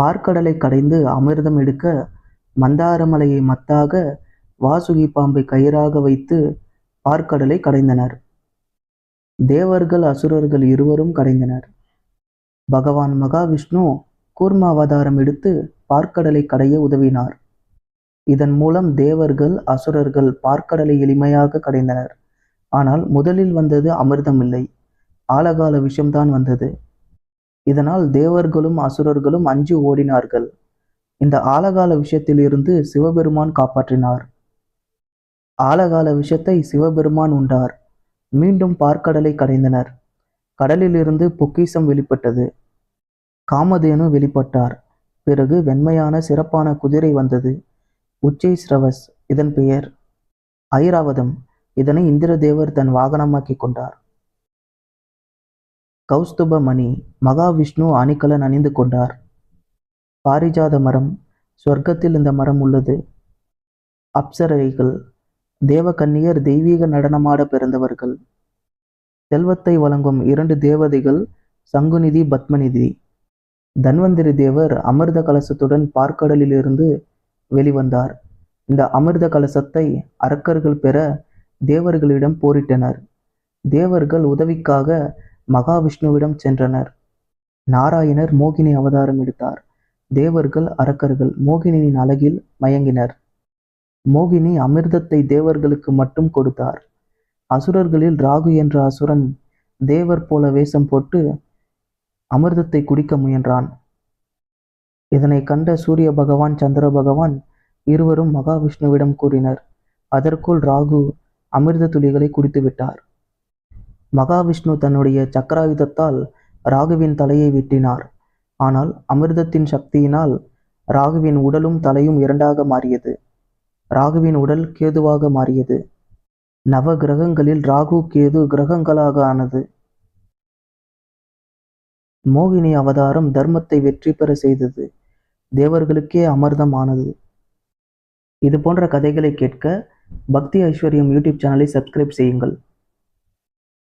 பார்க்கடலை கடைந்து அமிர்தம் எடுக்க மந்தாரமலையை மத்தாக வாசுகி பாம்பை கயிறாக வைத்து பார்க்கடலை கடைந்தனர். தேவர்கள் அசுரர்கள் இருவரும் கடைந்தனர். பகவான் மகாவிஷ்ணு கூர்ம அவதாரம் எடுத்து பார்க்கடலை கடைய உதவினார். இதன் மூலம் தேவர்கள் அசுரர்கள் பார்க்கடலை எளிமையாக கடைந்தனர். ஆனால் முதலில் வந்தது அமிர்தம் இல்லை. ஆலகால விஷம்தான் வந்தது. இதனால் தேவர்களும் அசுரர்களும் அஞ்சு ஓடினார்கள். இந்த ஆலகால விஷயத்திலிருந்து சிவபெருமான் காப்பாற்றினார். ஆலகால விஷத்தை சிவபெருமான் உண்டார். மீண்டும் பார்க்கடலை கடைந்தனர். கடலிலிருந்து பொக்கிசம் வெளிப்பட்டது. காமதேனு வெளிப்பட்டார். பிறகு வெண்மையான சிறப்பான குதிரை வந்தது. உச்சை ஸ்ரவஸ் இதன் பெயர் ஐராவதம். இதனை இந்திரதேவர் தன் வாகனமாக்கி கொண்டார். கௌஸ்துப மணி மகாவிஷ்ணு அணிகலன் அணிந்து கொண்டார். பாரிஜாத மரம் சொர்க்கத்தில் இந்த மரம் உள்ளது. அப்சரைகள் தேவகன்னியர் தெய்வீக நடனமாட பிறந்தவர்கள். செல்வத்தை வழங்கும் இரண்டு தேவதைகள் சங்குநிதி பத்மநிதி. தன்வந்திரி தேவர் அமிர்த கலசத்துடன் பார்க்கடலிலிருந்து வெளிவந்தார். இந்த அமிர்த கலசத்தை அரக்கர்கள் பெற தேவர்களிடம் போரிட்டனர். தேவர்கள் உதவிக்காக மகாவிஷ்ணுவிடம் சென்றனர். நாராயணர் மோகினி அவதாரம் எடுத்தார். தேவர்கள் அரக்கர்கள் மோகினியின் அழகில் மயங்கினர். மோகினி அமிர்தத்தை தேவர்களுக்கு மட்டும் கொடுத்தார். அசுரர்களில் ராகு என்ற அசுரன் தேவர் போல வேஷம் போட்டு அமிர்தத்தை குடிக்க முயன்றான். இதனை கண்ட சூரிய பகவான் சந்திர பகவான் இருவரும் மகாவிஷ்ணுவிடம் கூறினர். அதற்குள் ராகு அமிர்த துளிகளை குடித்துவிட்டார். மகாவிஷ்ணு தன்னுடைய சக்கராயுதத்தால் ராகுவின் தலையை வெட்டினார். ஆனால் அமிர்தத்தின் சக்தியினால் ராகுவின் உடலும் தலையும் இரண்டாக மாறியது. ராகுவின் உடல் கேதுவாக மாறியது. நவ கிரகங்களில் ராகு கேது கிரகங்களாக ஆனது. மோகினி அவதாரம் தர்மத்தை வெற்றி பெற செய்தது. தேவர்களுக்கே அமிர்தம் ஆனது. இது போன்ற கதைகளை கேட்க பக்தி ஐஸ்வர்யம் யூடியூப் சேனலை சப்ஸ்கிரைப் செய்யுங்கள்.